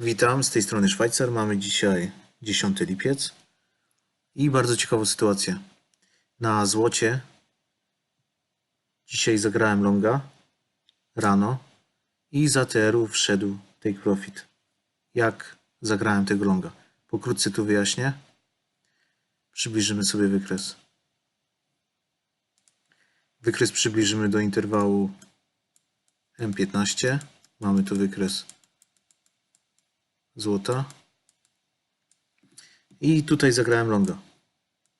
Witam, z tej strony Szwajcar. Mamy dzisiaj 10 lipiec i bardzo ciekawą sytuację. Na złocie dzisiaj zagrałem longa rano i z ATR-u wszedł take profit. Jak zagrałem tego longa? Pokrótce tu wyjaśnię. Przybliżymy sobie wykres. Wykres przybliżymy do interwału M15. Mamy tu wykres złota. I tutaj zagrałem longa,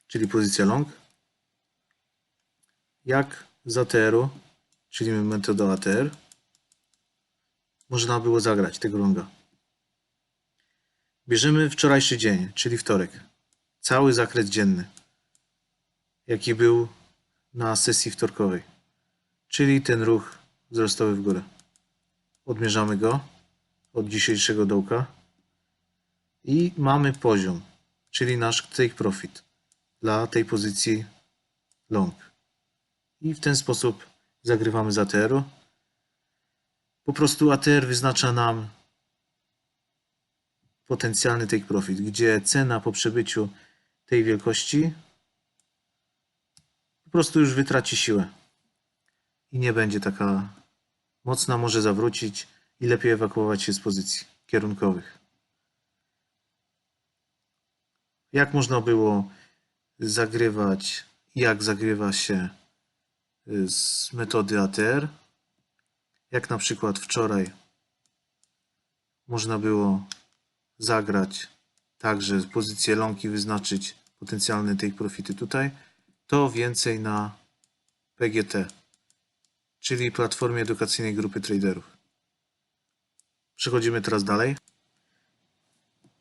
czyli pozycja long. Jak z ATR-u, czyli metoda ATR, można było zagrać tego longa. Bierzemy wczorajszy dzień, czyli wtorek. Cały zakres dzienny, jaki był na sesji wtorkowej, czyli ten ruch wzrostowy w górę. Odmierzamy go od dzisiejszego dołka i mamy poziom, czyli nasz take profit dla tej pozycji long. I w ten sposób zagrywamy z ATR-u. Po prostu ATR wyznacza nam potencjalny take profit, gdzie cena po przebyciu tej wielkości po prostu już wytraci siłę i nie będzie taka mocna, może zawrócić i lepiej ewakuować się z pozycji kierunkowych. Jak można było zagrywać, jak zagrywa się y, z metody ATR? Jak na przykład wczoraj można było zagrać tak, że pozycję long i wyznaczyć potencjalne take profity tutaj, to więcej na PGT, czyli Platformie Edukacyjnej Grupy Traderów. Przechodzimy teraz dalej.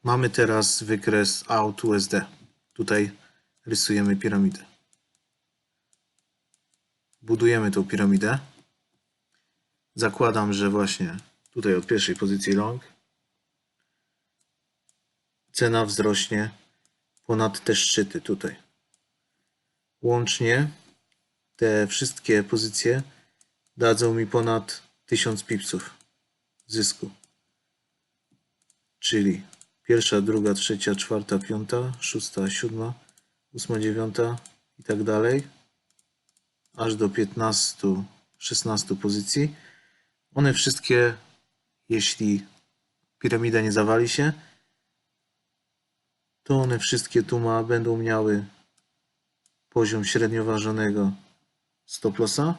Mamy teraz wykres out USD. Tutaj rysujemy piramidę. Budujemy tą piramidę. Zakładam, że właśnie tutaj od pierwszej pozycji long cena wzrośnie ponad te szczyty tutaj. Łącznie te wszystkie pozycje dadzą mi ponad 1000 pipsów zysku. Czyli pierwsza, druga, trzecia, czwarta, piąta, szósta, siódma, ósma, dziewiąta i tak dalej, aż do 15, 16 pozycji. One wszystkie, jeśli piramida nie zawali się, to one wszystkie tu ma, będą miały poziom średnio ważonego stop lossa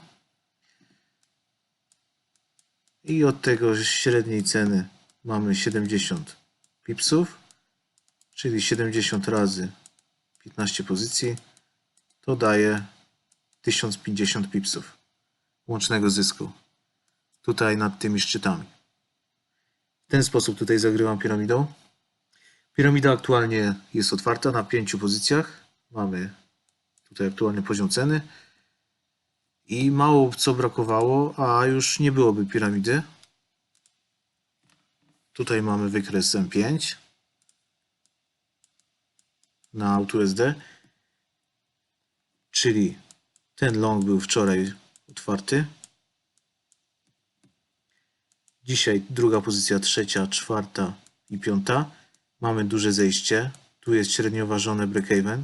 i od tego średniej ceny mamy 70 pipsów, czyli 70 razy 15 pozycji, to daje 1050 pipsów łącznego zysku tutaj nad tymi szczytami. W ten sposób tutaj zagrywam piramidą. Piramida aktualnie jest otwarta na pięciu pozycjach. Mamy tutaj aktualny poziom ceny. I mało co brakowało, a już nie byłoby piramidy. Tutaj mamy wykres M5 na AutoSD, czyli ten long był wczoraj otwarty. Dzisiaj druga pozycja, trzecia, czwarta i piąta. Mamy duże zejście. Tu jest średnio ważone break-even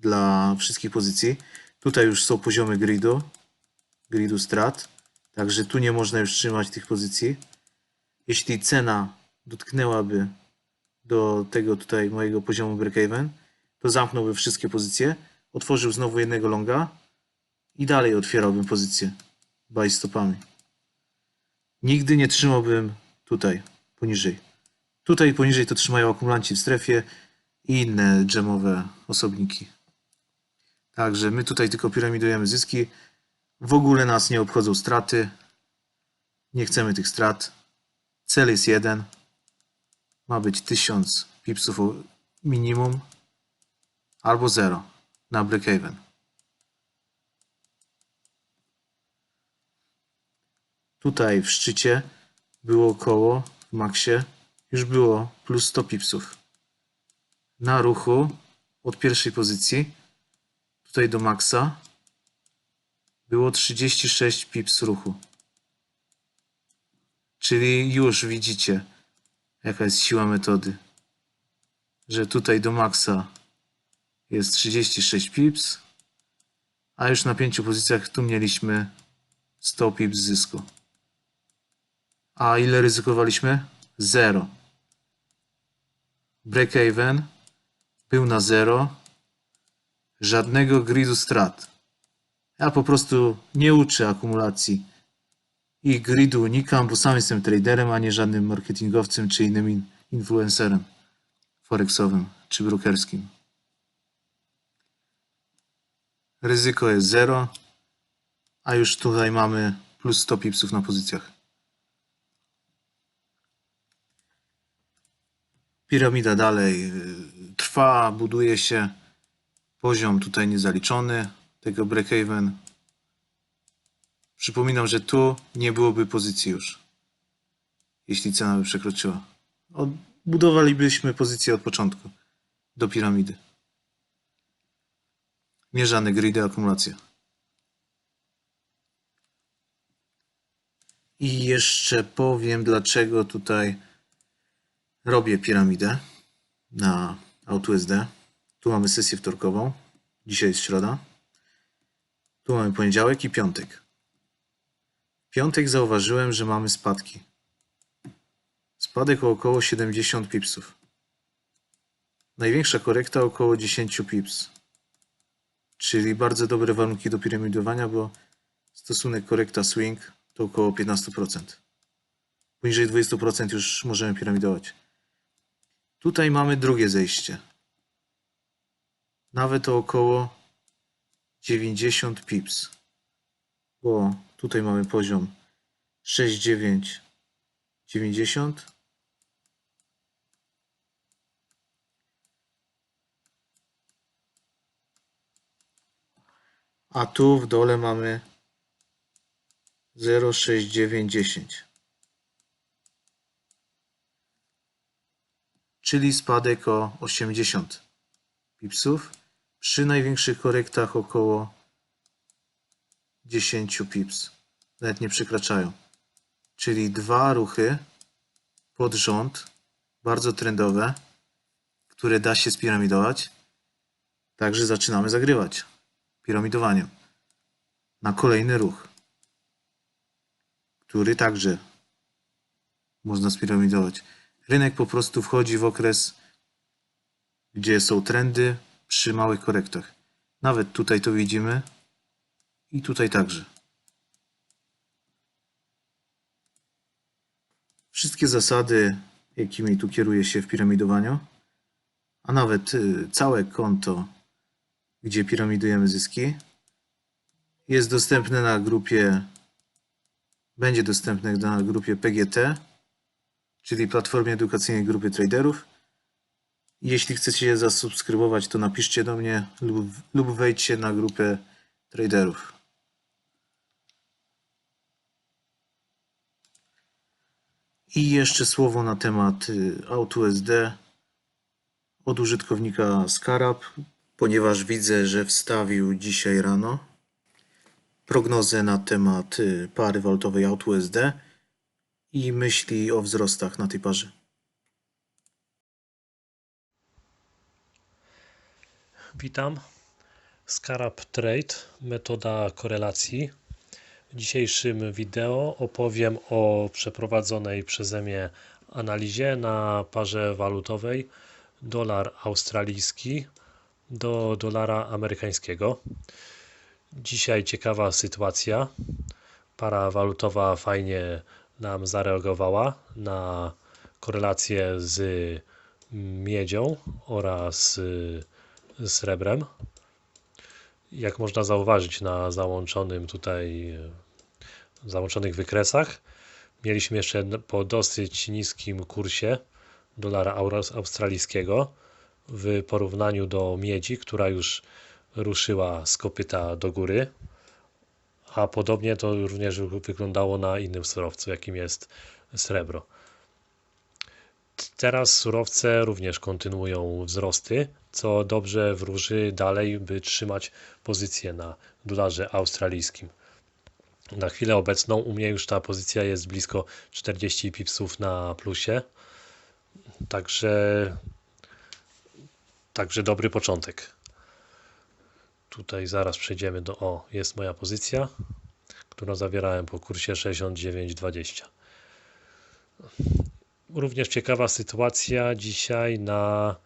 dla wszystkich pozycji. Tutaj już są poziomy gridu, gridu strat, także tu nie można już trzymać tych pozycji. Jeśli cena dotknęłaby do tego tutaj mojego poziomu break-even, to zamknąłby wszystkie pozycje, otworzył znowu jednego longa i dalej otwierałbym pozycję buy stopami. Nigdy nie trzymałbym tutaj, poniżej. Tutaj poniżej to trzymają akumulanci w strefie i inne dżemowe osobniki. Także my tutaj tylko piramidujemy zyski. W ogóle nas nie obchodzą straty. Nie chcemy tych strat. Cel jest jeden. Ma być 1000 pipsów minimum albo 0 na break-even. Tutaj w szczycie było około, w maksie, już było plus 100 pipsów. Na ruchu od pierwszej pozycji, tutaj do maksa, było 36 pips ruchu. Czyli już widzicie, jaka jest siła metody. Że tutaj do maksa jest 36 pips, a już na pięciu pozycjach tu mieliśmy 100 pips zysku. A ile ryzykowaliśmy? Zero. Break-even był na zero. Żadnego gridu strat. Ja po prostu nie uczę akumulacji. I gridu unikam, bo sam jestem traderem, a nie żadnym marketingowcem czy innym in- influencerem forexowym czy brokerskim. Ryzyko jest zero, a już tutaj mamy plus 100 pipsów na pozycjach. Piramida dalej trwa, buduje się. Poziom tutaj niezaliczony tego break-even. Przypominam, że tu nie byłoby pozycji już, jeśli cena by przekroczyła. Od, budowalibyśmy pozycję od początku do piramidy. Nie żadne gridy, akumulacja. I jeszcze powiem, dlaczego tutaj robię piramidę na AutoSD. Tu mamy sesję wtorkową. Dzisiaj jest środa. Tu mamy poniedziałek i piątek. Piątek zauważyłem, że mamy spadki. Spadek o około 70 pipsów. Największa korekta około 10 pips. Czyli bardzo dobre warunki do piramidowania, bo stosunek korekta swing to około 15%. Poniżej 20% już możemy piramidować. Tutaj mamy drugie zejście. Nawet o około 90 pips. Bo tutaj mamy poziom 6,9 90. A tu w dole mamy 0,6910. Czyli spadek o 80 pipsów. Przy największych korektach około 10 pips. Nawet nie przekraczają. Czyli dwa ruchy pod rząd, bardzo trendowe, które da się spiramidować. Także zaczynamy zagrywać piramidowaniem na kolejny ruch, który także można spiramidować. Rynek po prostu wchodzi w okres, gdzie są trendy przy małych korektach. Nawet tutaj to widzimy i tutaj także. Wszystkie zasady, jakimi tu kieruje się w piramidowaniu, a nawet y, całe konto, gdzie piramidujemy zyski, jest dostępne na grupie, będzie dostępne na grupie PGT, czyli Platformie Edukacyjnej Grupy Traderów. Jeśli chcecie je zasubskrybować, to napiszcie do mnie lub, lub wejdźcie na grupę traderów. I jeszcze słowo na temat y, AutoSD od użytkownika Scarab, ponieważ widzę, że wstawił dzisiaj rano prognozę na temat y, pary walutowej AutoSD i myśli o wzrostach na tej parze. Witam. Scarab Trade, metoda korelacji. W dzisiejszym wideo opowiem o przeprowadzonej przeze mnie analizie na parze walutowej dolar australijski do dolara amerykańskiego. Dzisiaj ciekawa sytuacja. Para walutowa fajnie nam zareagowała na korelację z miedzią oraz srebrem. Jak można zauważyć na załączonym tutaj załączonych wykresach, mieliśmy jeszcze po dosyć niskim kursie dolara australijskiego w porównaniu do miedzi, która już ruszyła z kopyta do góry. A podobnie to również wyglądało na innym surowcu, jakim jest srebro. Teraz surowce również kontynuują wzrosty, co dobrze wróży dalej, by trzymać pozycję na dolarze australijskim. Na chwilę obecną u mnie już ta pozycja jest blisko 40 pipsów na plusie. Także, także dobry początek. Tutaj zaraz przejdziemy do. O, jest moja pozycja, którą zawierałem po kursie 69,20. Również ciekawa sytuacja dzisiaj na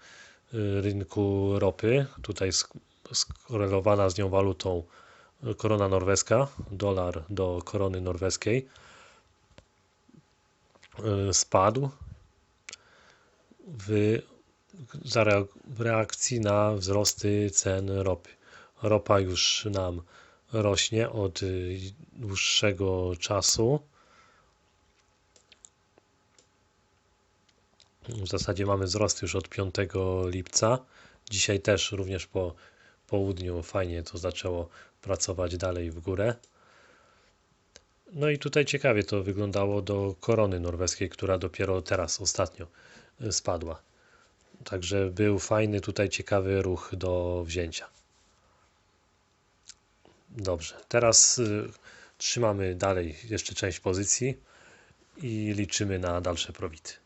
y, rynku ropy. Tutaj sk- skorelowana z nią walutą korona norweska, dolar do korony norweskiej y, spadł w, reakcji na wzrosty cen ropy. Ropa już nam rośnie od y, dłuższego czasu. W zasadzie mamy wzrost już od 5 lipca. Dzisiaj też również po południu fajnie to zaczęło pracować dalej w górę. No i tutaj ciekawie to wyglądało do korony norweskiej, która dopiero teraz ostatnio y, spadła. Także był fajny tutaj ciekawy ruch do wzięcia. Dobrze, teraz y, trzymamy dalej jeszcze część pozycji i liczymy na dalsze profity.